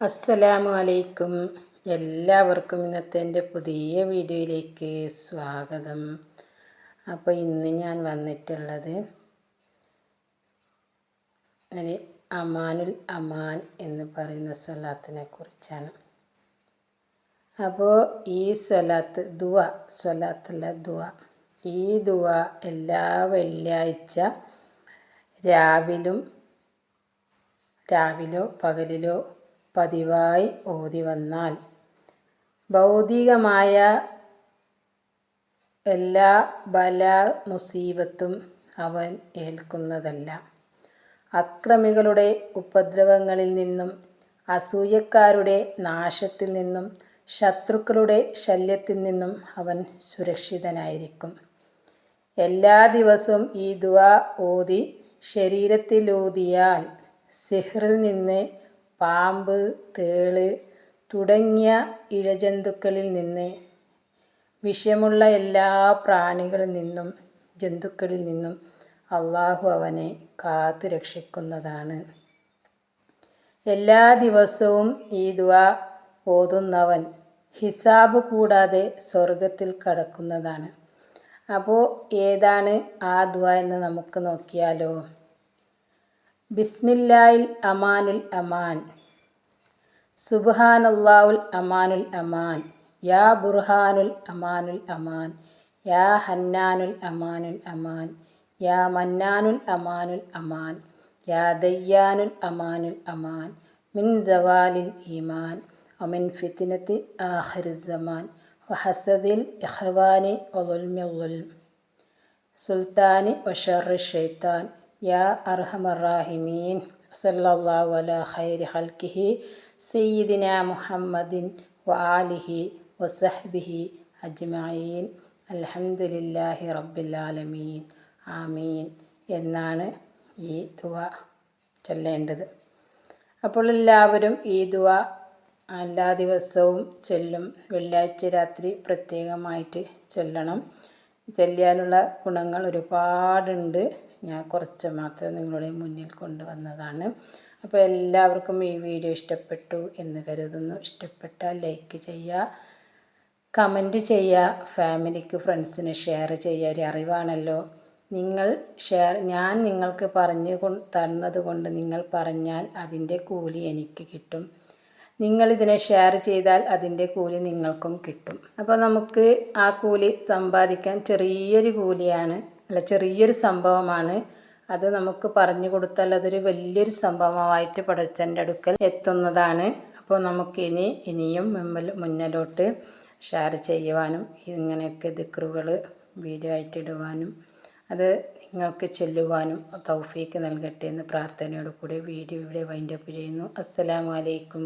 അസ്സലാമു അലൈക്കും എല്ലാവർക്കും ഇന്നത്തെ എന്റെ പുതിയ വീഡിയോയിലേക്ക് സ്വാഗതം. അപ്പോൾ ഇന്ന് ഞാൻ വന്നിട്ടുള്ളത് അമാനുൽ അമാൻ എന്ന് പറയുന്ന സ്വലാത്തിനെ കുറിച്ചാണ്. അപ്പോൾ ഈ സ്വലാത്ത് ദുവ സ്വലാത്തുള്ള ദുവ. ഈ ദുവ എല്ലാ വെള്ളിയാഴ്ച രാവിലും രാവിലോ പകലിലോ പതിവായി ഓതി വന്നാൽ. ഭൗതികമായ എല്ലാ ബല മുസീബത്തും അവൻ ഏൽക്കുന്നതല്ല. അക്രമികളുടെ ഉപദ്രവങ്ങളിൽ നിന്നും അസൂയക്കാരുടെ നാശത്തിൽ നിന്നും ശത്രുക്കളുടെ ശല്യത്തിൽ നിന്നും അവൻ സുരക്ഷിതനായിരിക്കും. എല്ലാ ദിവസവും ഈ ദുവ ഓതി ശരീരത്തിലൂതിയാൽ സിഹ്റിൽ നിന്ന് പാമ്പ് തേൾ തുടങ്ങിയ ഇഴജന്തുക്കളിൽ നിന്ന് വിഷമുള്ള എല്ലാ പ്രാണികളിൽ നിന്നും ജന്തുക്കളിൽ നിന്നും അള്ളാഹു അവനെ കാത്തു രക്ഷിക്കുന്നതാണ്. എല്ലാ ദിവസവും ഈ ദുവ ഓതുന്നവൻ ഹിസാബ് കൂടാതെ സ്വർഗത്തിൽ കടക്കുന്നതാണ്. അപ്പോൾ ഏതാണ് ആ ദുവ എന്ന് നമുക്ക് നോക്കിയാലോ? ബിസ്മില്ലായിൽ അമാനുൽ അമാൻ സുബ്ഹാനല്ലാവുൽ അമാനുൽ അമാൻ യാ ബുർഹാനുൽ അമാനുൽ അമാൻ യാ ഹന്നാനുൽ അമാനുൽ അമാൻ യാ മന്നാനുൽ അമാനുൽ അമാൻ യാ ദയ്യാനുൽ അമാനുൽ അമാൻ മിൻ സവാലിൽ ഈമാൻ ഒമിൻ ഫിത്തിനത്തി ആഖിറുസമാൻ വഹസദിൽ ഇഖ്വാനി ഒലുൽമിൽ സുൽത്താനി വഷർ ഷെയ്ത്താൻ യാ അർഹമറാഹിമീൻ സല്ലല്ലാഹു അലാ ഹൽക്കിഹി സയ്യിദിന മുഹമ്മദിൻ വാലിഹി വസഹ്ബിഹി അജ്മഈൻ. അലഹമുല്ലാഹി റബ്ബിൽ ആലമീൻ. ആമീൻ. എന്നാണ് ഈ ദുവ ചൊല്ലേണ്ടത്. അപ്പോൾ എല്ലാവരും ഈ ദുവ എല്ലാ ദിവസവും ചൊല്ലും. വെള്ളിയാഴ്ച രാത്രി പ്രത്യേകമായിട്ട് ചൊല്ലണം. ചൊല്ലിയാലുള്ള ഗുണങ്ങൾ ഒരുപാടുണ്ട്. ഞാൻ കുറച്ച് മാത്രം നിങ്ങളുടെ മുന്നിൽ കൊണ്ടുവന്നതാണ്. അപ്പോൾ എല്ലാവർക്കും ഈ വീഡിയോ ഇഷ്ടപ്പെട്ടു എന്ന് കരുതുന്നു. ഇഷ്ടപ്പെട്ടാൽ ലൈക്ക് ചെയ്യുക കമന്റ് ചെയ്യുക ഫാമിലിക്ക് ഫ്രണ്ട്സിന് ഷെയർ ചെയ്യുക. ഒരു അറിവാണല്ലോ. നിങ്ങൾ ഷെയർ ഞാൻ നിങ്ങൾക്ക് പറഞ്ഞു തന്നത് കൊണ്ട് നിങ്ങൾ പറഞ്ഞാൽ അതിന്റെ കൂലി എനിക്ക് കിട്ടും. നിങ്ങളിതിനെ ഷെയർ ചെയ്താൽ അതിന്റെ കൂലി നിങ്ങൾക്കും കിട്ടും. അപ്പോൾ നമുക്ക് ആ കൂലി സമ്പാദിക്കാൻ ചെറിയൊരു കൂലിയാണ് അല്ല ചെറിയൊരു സംഭവമാണ്. അത് നമുക്ക് പറഞ്ഞു കൊടുത്താൽ അതൊരു വലിയൊരു സംഭവമായിട്ട് പടച്ചന്റെ അടുക്കൽ എത്തുന്നതാണ്. അപ്പോൾ നമുക്കിനി ഇനിയും മുന്നിലോട്ട് ഷെയർ ചെയ്യുവാനും ഇങ്ങനെയൊക്കെ ദിക്റുകൾ വീഡിയോ ആയിട്ട് ഇടുവാനും അത് നിങ്ങൾക്ക് ചെല്ലുവാനും തൗഫീക്ക് നൽകട്ടെ എന്ന് പ്രാർത്ഥനയോട് കൂടി വീഡിയോ ഇവിടെ വൈൻഡപ്പ് ചെയ്യുന്നു. അസ്സലാമു അലൈക്കും.